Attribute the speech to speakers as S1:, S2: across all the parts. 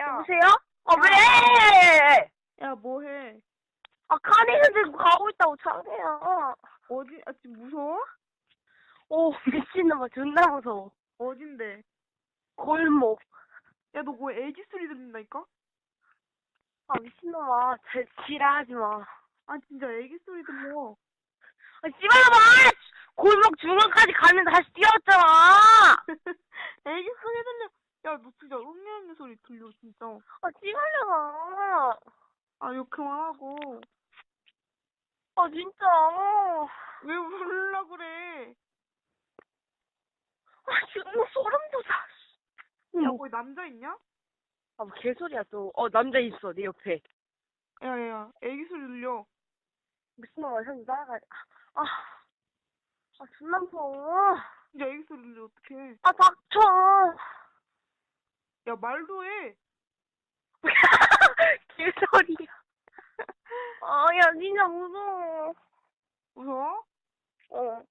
S1: 여보세요? 어, 왜?
S2: 야, 뭐해?
S1: 아, 카네이션 들고 가고 있다고 창대야.
S2: 어디, 아, 지금 무서워?
S1: 오, 미친놈아, 존나 무서워.
S2: 어딘데?
S1: 골목.
S2: 야, 너 뭐 애기 소리 들린다니까?
S1: 아, 미친놈아, 제, 지랄하지 마.
S2: 아, 진짜 애기 소리 들려.
S1: 아, 씨발놈아! 골목 중간까지 갔는데 다시 뛰어왔잖아!
S2: 애기 소리 들려. 야, 너 진짜 음료음료 소리 들려, 진짜.
S1: 아, 씨발놈아.
S2: 아, 욕 그만하고.
S1: 아, 진짜.
S2: 왜 울라 그래?
S1: 아, 지금 소름 돋아.
S2: 야,
S1: 응.
S2: 거기 남자 있냐?
S1: 아, 뭐 개소리야, 또. 어, 남자 있어, 내 옆에.
S2: 야, 야, 야, 애기 소리 들려.
S1: 미친놈아, 형 나가. 아, 아, 존나 무서워.
S2: 진짜 애기 소리 들려, 어떡해.
S1: 아, 닥쳐.
S2: 야, 말도 해.
S1: 개소리야. 아, 야, 진짜 무서워.
S2: 무서워?
S1: 어.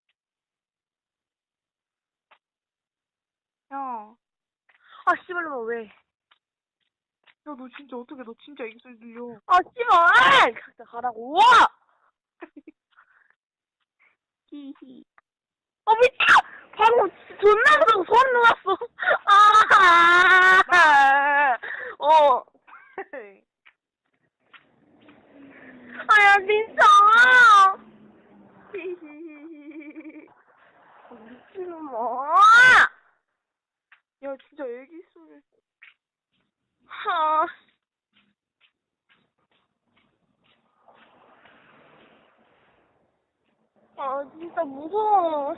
S2: 야, 야,
S1: 아, 씨발놈아, 왜?
S2: 너 진짜 어떻게, 너 진짜 애기 소리 들려.
S1: 아, 씨발! 각자 가라고. 와! 히히. 어, 미쳐! 방금 존나 무서워. 소름 돋았어. 아! 어. 진짜! 히히히히. 어, 미친놈아.
S2: 야, 진짜 애기 소리.
S1: 아. 아, 진짜 무서워.